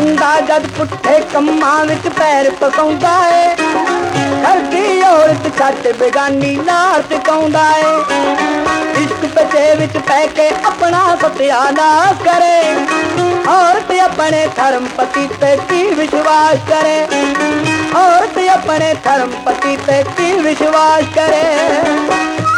ਬੰਦਾ ਜਦ ਪੁੱਠੇ ਕੰਮਾਂ ਵਿੱਚ ਪੈਰ ਪਸਾਉਂਦਾ ਏ ਕਰਦੀ ਔਰਤ ਛੱਡ ਬੇਗਾਨੀ ਨਾਲ ਟਿਕਾਉਂਦਾ ਏ। ਇਸ਼ਕ ਪਚੇ ਵਿੱਚ ਪੈ ਕੇ ਆਪਣਾ ਸਤਿਆਨਾਸ਼ ਕਰੇ, ਔਰਤ ਆਪਣੇ ਧਰਮ ਪਤੀ ਤੇ ਕੀ ਵਿਸ਼ਵਾਸ ਕਰੇ, ਔਰਤ ਆਪਣੇ ਧਰਮ ਪਤੀ ਤੇ ਕੀ ਵਿਸ਼ਵਾਸ ਕਰੇ।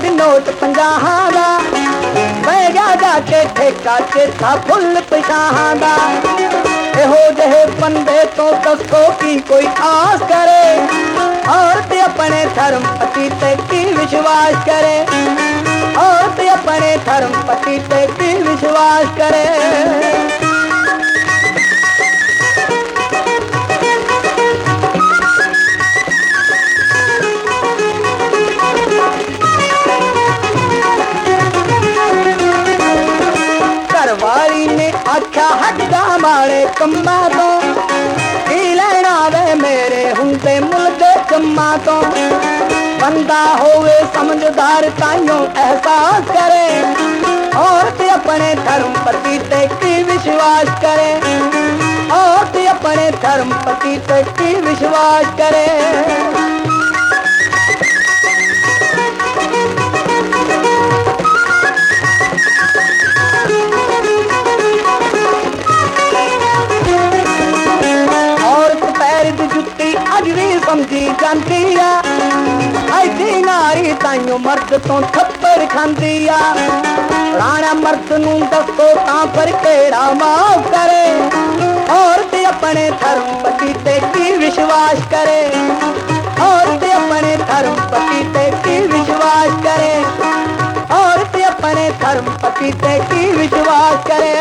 ਤੋਂ ਨੋਟ ਪੰਜਾਹਾਂ ਦਾ, ਬਹਿ ਗਿਆ ਜਾ ਕੇ ਠੇਕਾ ਚੇਤਾ ਫੁੱਲ ਪਿਛਾਹਾਂ ਦਾ। ਇਹੋ ਜਿਹੇ ਬੰਦੇ ਤੋਂ ਦੱਸੋ ਕੀ ਕੋਈ ਆਸ ਕਰੇ, ਔਰਤ ਆਪਣੇ ਧਰਮ ਪਤੀ ਤੇ ਕੀ ਵਿਸ਼ਵਾਸ ਕਰੇ? ਔਰਤ ਆਪਣੇ ਧਰਮ ਪਤੀ ਤੇ ਕੀ ਵਿਸ਼ਵਾਸ ਕਰੇ? ਆਖਿਆ ਹੱਡਾ ਮਾਰੇ ਕੰਮਾਂ ਤੋਂ। ਕੀ ਲੈਣਾ ਵੇ ਮੇਰੇ ਹੁੰਦੇ ਮੁੱਲ ਦੇ ਕੰਮਾਂ ਤੋਂ। ਬੰਦਾ ਹੋਵੇ ਸਮਝਦਾਰ ਤਾਈਓ ਅਹਿਸਾਸ ਕਰੇ। ਔਰ ਤੇ ਆਪਣੇ ਧਰਮ ਪਤੀ ਤੇ ਕੀ ਵਿਸ਼ਵਾਸ ਕਰੇ। ਔਰਤ ਆਪਣੇ ਧਰਮ ਪਤੀ ਤੇ ਕੀ ਵਿਸ਼ਵਾਸ ਕਰੇ। ਮਰਦ ਤੋਂ ਥੱਪੜ ਖਾਂਦੀ ਆ। ਰਾਣਾ ਮਰਦ ਨੂੰ ਦੱਸੋ ਤਾਂ ਪਰ ਕਿਹੜਾ ਮਾਫ ਕਰੇ। ਔਰਤ ਆਪਣੇ ਧਰਮ ਪਤੀ ਤੇ ਕੀ ਵਿਸ਼ਵਾਸ ਕਰੇ। ਔਰਤ ਆਪਣੇ ਧਰਮ ਪਤੀ ਤੇ ਕੀ ਵਿਸ਼ਵਾਸ ਕਰੇ। ਔਰਤ ਆਪਣੇ ਧਰਮ ਪਤੀ ਤੇ ਕੀ ਵਿਸ਼ਵਾਸ ਕਰੇ।